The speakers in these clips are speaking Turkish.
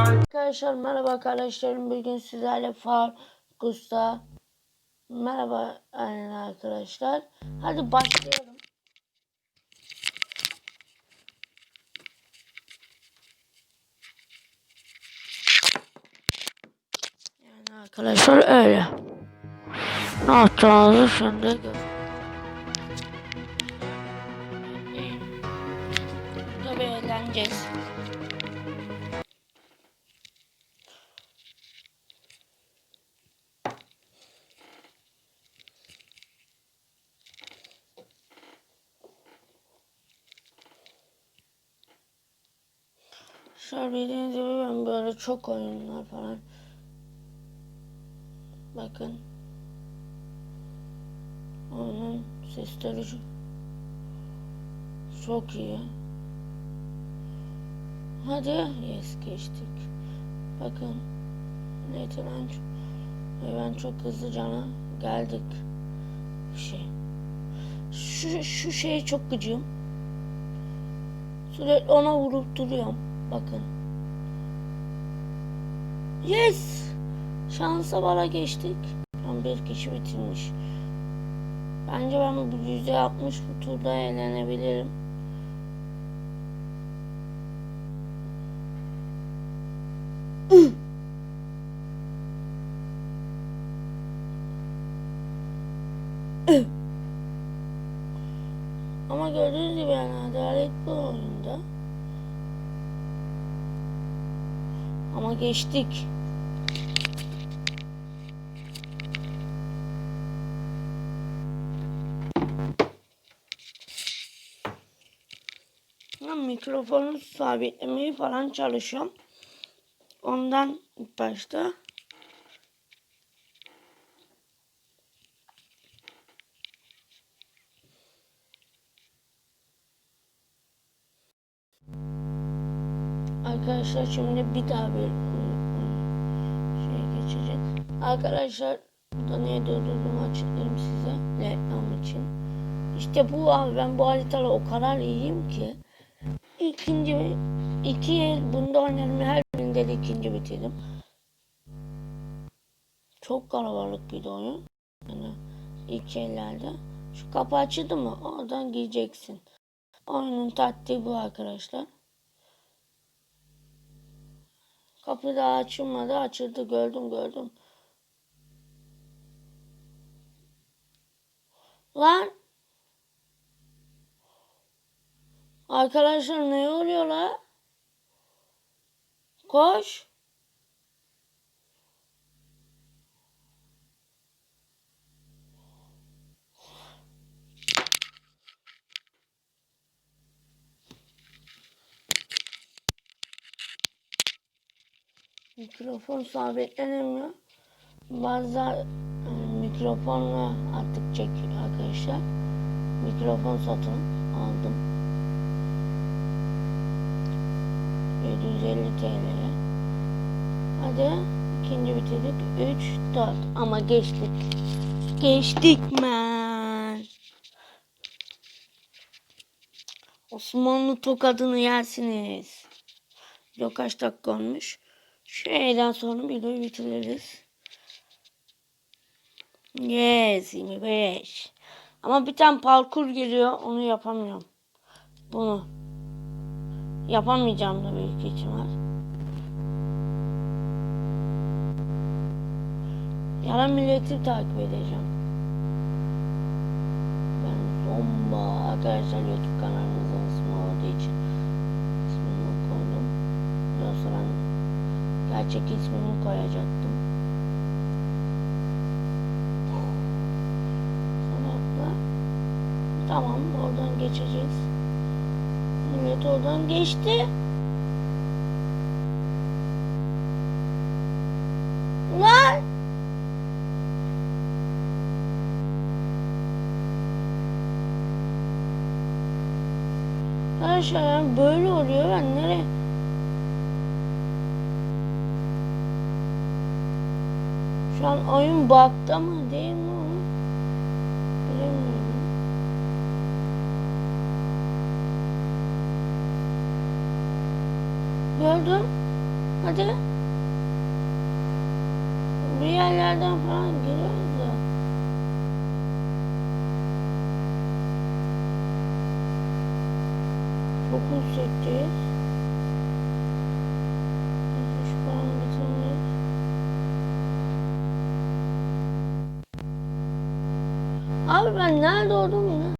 Arkadaşlar merhaba arkadaşlarım bugün sizlerle Farkus'ta Merhaba aynen arkadaşlar. Hadi başlayalım. Yani arkadaşlar öyle. Ne yapacağımızı şimdi gör Şöyle bildiğiniz gibi ben böyle çok oyunlar falan. Bakın. Onun sesleri çok iyi. Hadi yes geçtik. Bakın. Neyse ben çok, ben çok hızlıcana geldik. Bir şey. Şu, şu şeye çok gıcığım. Sürekli ona vurup duruyorum. Bakın. Yes! Şansa bala geçtik. Tam bir kişi bitirmiş. Bence ben bu yüzde altmış bu turda eğlenebilirim. Gördüğünüz gibi yani adalet bu oyunda. Ama geçtik. Mikrofonu sabitlemeyi falan çalışıyorum. Ondan başta Arkadaşlar şimdi bir daha bir şey geçeceğiz. Arkadaşlar burada niye durdurduğumu açıklayayım size reklam için. İşte bu abi ben bu haritada o kadar iyiyim ki ikinci iki yıl bunda oynadım her birinde de ikinci bitirdim. Çok kalabalık bir oyun. Yani ilk şeylerde. Şu kapı açıldı mı oradan gireceksin. Oyunun taktiği bu arkadaşlar. Kapı daha açılmadı. Açıldı. Gördüm gördüm. Lan. Arkadaşlar ne oluyor la? Koş. Mikrofon sabitlenemiyor. Bazı e, mikrofonla artık çekiyor arkadaşlar. Mikrofon satın aldım. 750 TL'ye. Hadi ikinci bitirdik. 3 4 ama geçtik. Geçtik man. Osmanlı tokadını yersiniz. Yok kaç dakika olmuş. Şeyden sonra videoyu bitiririz. Yes 25. Ama bir tane parkur geliyor. Onu yapamıyorum. Bunu. Yapamayacağım da büyük ihtimal. Yarın milleti takip edeceğim. Ben Zomba arkadaşlar YouTube kanalımızın ismi olduğu için ismini koydum. Yoksa ben Gerçek ismimi koyacaktım. Sanatla. Tamam oradan geçeceğiz. Evet oradan geçti. Lan! Arkadaşlar böyle oluyor ben nereye Şu an oyun bug'da mı değil mi? Gördüm. Hadi. Bir yerlerden falan giriyoruz da. Çok hissedeceğiz. Abi ben nerede olduğumu ne?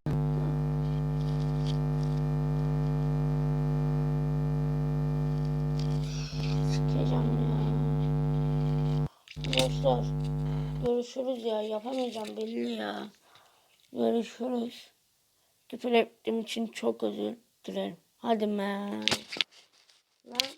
Sikeceğim ya. Dostlar görüşürüz ya yapamayacağım belli ya. Görüşürüz. Küfür ettiğim için çok özür dilerim. Hadi man. Lan